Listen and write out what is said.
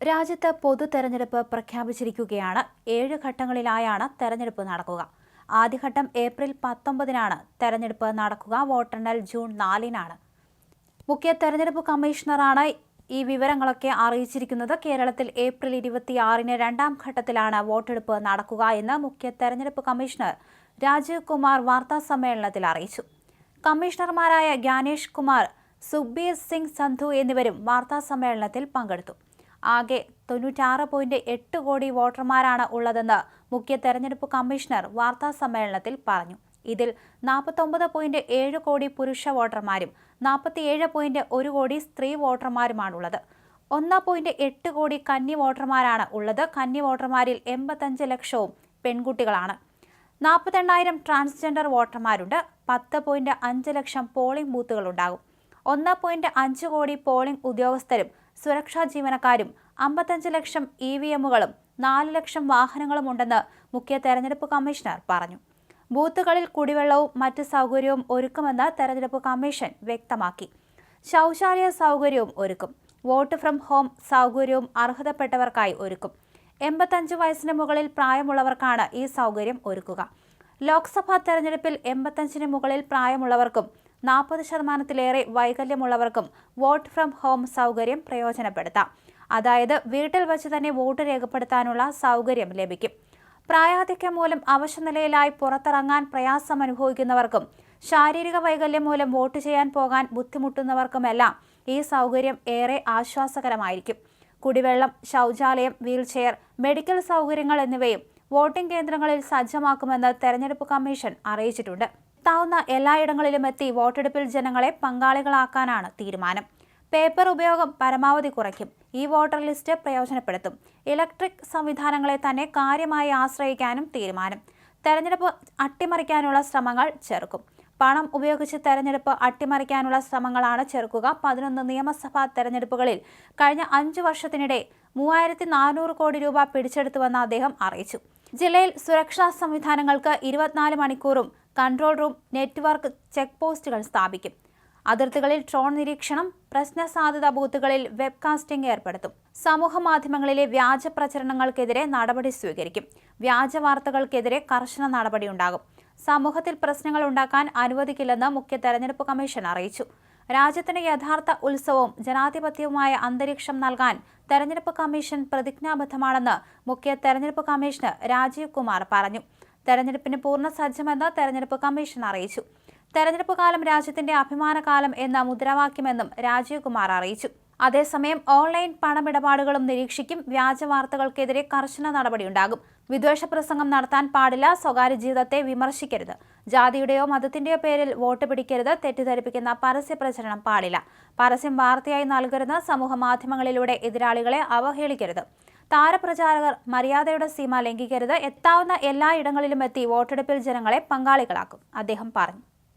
രാജ്യത്ത് പൊതു തെരഞ്ഞെടുപ്പ് പ്രഖ്യാപിച്ചിരിക്കുകയാണ്. ഏഴ് ഘട്ടങ്ങളിലായാണ് തെരഞ്ഞെടുപ്പ് നടക്കുക. ആദ്യഘട്ടം ഏപ്രിൽ പത്തൊമ്പതിനാണ് തെരഞ്ഞെടുപ്പ് നടക്കുക. വോട്ടെണ്ണൽ ജൂൺ നാലിനാണ്. മുഖ്യ തെരഞ്ഞെടുപ്പ് കമ്മീഷണറാണ് ഈ വിവരങ്ങളൊക്കെ അറിയിച്ചിരിക്കുന്നത്. കേരളത്തിൽ ഏപ്രിൽ ഇരുപത്തിയാറിന് രണ്ടാം ഘട്ടത്തിലാണ് വോട്ടെടുപ്പ് നടക്കുക എന്ന് മുഖ്യ തെരഞ്ഞെടുപ്പ് കമ്മീഷണർ രാജീവ് കുമാർ വാർത്താ സമ്മേളനത്തിൽ അറിയിച്ചു. കമ്മീഷണർമാരായ ജ്ഞാനേഷ് കുമാർ സുഖ്ബീർ സിംഗ് സന്ധു എന്നിവരും വാർത്താ സമ്മേളനത്തിൽ പങ്കെടുത്തു. ആകെ തൊണ്ണൂറ്റാറ് പോയിന്റ് എട്ട് കോടി വോട്ടർമാരാണ് ഉള്ളതെന്ന് മുഖ്യ തെരഞ്ഞെടുപ്പ് കമ്മീഷണർ വാർത്താ സമ്മേളനത്തിൽ പറഞ്ഞു. ഇതിൽ നാൽപ്പത്തൊമ്പത് പോയിന്റ് ഏഴ് കോടി പുരുഷ വോട്ടർമാരും നാൽപ്പത്തിയേഴ് പോയിന്റ് ഒരു കോടി സ്ത്രീ വോട്ടർമാരുമാണുള്ളത്. ഒന്ന് പോയിന്റ് എട്ട് കോടി കന്നി വോട്ടർമാരാണ് ഉള്ളത്. കന്നി വോട്ടർമാരിൽ എൺപത്തഞ്ച് ലക്ഷവും പെൺകുട്ടികളാണ്. നാൽപ്പത്തെണ്ണായിരം ട്രാൻസ്ജെൻഡർ വോട്ടർമാരുണ്ട്. പത്ത് പോയിന്റ് അഞ്ച് ലക്ഷം പോളിംഗ് ബൂത്തുകളുണ്ടാകും. ഒന്ന് പോയിന്റ് അഞ്ച് കോടി പോളിംഗ് ഉദ്യോഗസ്ഥരും സുരക്ഷാ ജീവനക്കാരും അമ്പത്തഞ്ച് ലക്ഷം ഇ വി എമ്മുകളും നാല് ലക്ഷം വാഹനങ്ങളും ഉണ്ടെന്ന് മുഖ്യ തെരഞ്ഞെടുപ്പ് കമ്മീഷണർ പറഞ്ഞു. ബൂത്തുകളിൽ കുടിവെള്ളവും മറ്റ് സൗകര്യവും ഒരുക്കുമെന്ന് തെരഞ്ഞെടുപ്പ് കമ്മീഷൻ വ്യക്തമാക്കി. ശൗചാലയ സൗകര്യവും ഒരുക്കും. വോട്ട് ഫ്രം ഹോം സൗകര്യവും അർഹതപ്പെട്ടവർക്കായി ഒരുക്കും. എൺപത്തഞ്ച് വയസ്സിന് മുകളിൽ പ്രായമുള്ളവർക്കാണ് ഈ സൗകര്യം ഒരുക്കുക. ലോക്സഭാ തെരഞ്ഞെടുപ്പിൽ എൺപത്തഞ്ചിന് മുകളിൽ പ്രായമുള്ളവർക്കും നാൽപ്പത് ശതമാനത്തിലേറെ വൈകല്യമുള്ളവർക്കും വോട്ട് ഫ്രം ഹോം സൗകര്യം പ്രയോജനപ്പെടുത്താം. അതായത് വീട്ടിൽ വച്ച് തന്നെ വോട്ട് രേഖപ്പെടുത്താനുള്ള സൗകര്യം ലഭിക്കും. പ്രായാധിക്യം മൂലം അവശനിലയിലായി പുറത്തിറങ്ങാൻ പ്രയാസം അനുഭവിക്കുന്നവർക്കും ശാരീരിക വൈകല്യം മൂലം വോട്ട് ചെയ്യാൻ പോകാൻ ബുദ്ധിമുട്ടുന്നവർക്കുമെല്ലാം ഈ സൗകര്യം ഏറെ ആശ്വാസകരമായിരിക്കും. കുടിവെള്ളം ശൗചാലയം വീൽചെയർ മെഡിക്കൽ സൗകര്യങ്ങൾ എന്നിവയും വോട്ടിംഗ് കേന്ദ്രങ്ങളിൽ സജ്ജമാക്കുമെന്ന് തെരഞ്ഞെടുപ്പ് കമ്മീഷൻ അറിയിച്ചിട്ടുണ്ട്. എത്താവുന്ന എല്ലായിടങ്ങളിലും എത്തി വോട്ടെടുപ്പിൽ ജനങ്ങളെ പങ്കാളികളാക്കാനാണ് തീരുമാനം. പേപ്പർ ഉപയോഗം പരമാവധി കുറയ്ക്കും. ഈ വോട്ടർ ലിസ്റ്റ് പ്രയോജനപ്പെടുത്തും. ഇലക്ട്രിക് സംവിധാനങ്ങളെ തന്നെ കാര്യമായി ആശ്രയിക്കാനും തീരുമാനം. തെരഞ്ഞെടുപ്പ് അട്ടിമറിക്കാനുള്ള ശ്രമങ്ങൾ ചെറുക്കും. പണം ഉപയോഗിച്ച് തെരഞ്ഞെടുപ്പ് അട്ടിമറിക്കാനുള്ള ശ്രമങ്ങളാണ് ചെറുക്കുക. പതിനൊന്ന് നിയമസഭാ തെരഞ്ഞെടുപ്പുകളിൽ കഴിഞ്ഞ അഞ്ചു വർഷത്തിനിടെ മൂവായിരത്തി നാനൂറ് കോടി രൂപ പിടിച്ചെടുത്തുവെന്ന് അദ്ദേഹം അറിയിച്ചു. ജില്ലയിൽ സുരക്ഷാ സംവിധാനങ്ങൾക്ക് ഇരുപത്തിനാല് മണിക്കൂറും കൺട്രോൾ റൂം നെറ്റ്വർക്ക് ചെക്ക് പോസ്റ്റുകൾ സ്ഥാപിക്കും. അതിർത്തികളിൽ ട്രോൺ നിരീക്ഷണം പ്രശ്ന സാധ്യതാ ബൂത്തുകളിൽ വെബ്കാസ്റ്റിംഗ് ഏർപ്പെടുത്തും. സമൂഹ മാധ്യമങ്ങളിലെ വ്യാജ പ്രചരണങ്ങൾക്കെതിരെ നടപടി സ്വീകരിക്കും. വ്യാജ വാർത്തകൾക്കെതിരെ കർശന നടപടിയുണ്ടാകും സമൂഹത്തിൽ പ്രശ്നങ്ങൾ ഉണ്ടാക്കാൻ അനുവദിക്കില്ലെന്ന് മുഖ്യ തെരഞ്ഞെടുപ്പ് കമ്മീഷൻ അറിയിച്ചു. രാജ്യത്തിന് യഥാർത്ഥ ഉത്സവവും ജനാധിപത്യവുമായ അന്തരീക്ഷം നൽകാൻ തെരഞ്ഞെടുപ്പ് കമ്മീഷൻ പ്രതിജ്ഞാബദ്ധമാണെന്ന് മുഖ്യ തെരഞ്ഞെടുപ്പ് കമ്മീഷണർ രാജീവ് കുമാർ പറഞ്ഞു. തെരഞ്ഞെടുപ്പിന് പൂർണ സജ്ജമെന്ന് തെരഞ്ഞെടുപ്പ് കമ്മീഷൻ അറിയിച്ചു. തെരഞ്ഞെടുപ്പ് കാലം രാജ്യത്തിന്റെ അഭിമാനകാലം എന്ന മുദ്രാവാക്യമെന്നും രാജീവ് കുമാർ അറിയിച്ചു. അതേസമയം ഓൺലൈൻ പണമിടപാടുകളും നിരീക്ഷിക്കും വ്യാജ വാർത്തകൾക്കെതിരെ കർശന നടപടിയുണ്ടാകും. വിദ്വേഷ പ്രസംഗം നടത്താൻ പാടില്ല സ്വകാര്യ ജീവിതത്തെ വിമർശിക്കരുത്. ജാതിയുടെയോ മതത്തിന്റെയോ പേരിൽ വോട്ട് പിടിക്കരുത് തെറ്റിദ്ധരിപ്പിക്കുന്ന പരസ്യ പ്രചരണം പാടില്ല. പരസ്യം വാർത്തയായി നൽകരുത് സമൂഹ മാധ്യമങ്ങളിലൂടെ എതിരാളികളെ അവഹേളിക്കരുത്. താരപ്രചാരകർ മര്യാദയുടെ സീമ ലംഘിക്കരുത്. എത്താവുന്ന എല്ലായിടങ്ങളിലും എത്തി വോട്ടെടുപ്പിൽ ജനങ്ങളെ പങ്കാളികളാക്കും. അദ്ദേഹം പറഞ്ഞു.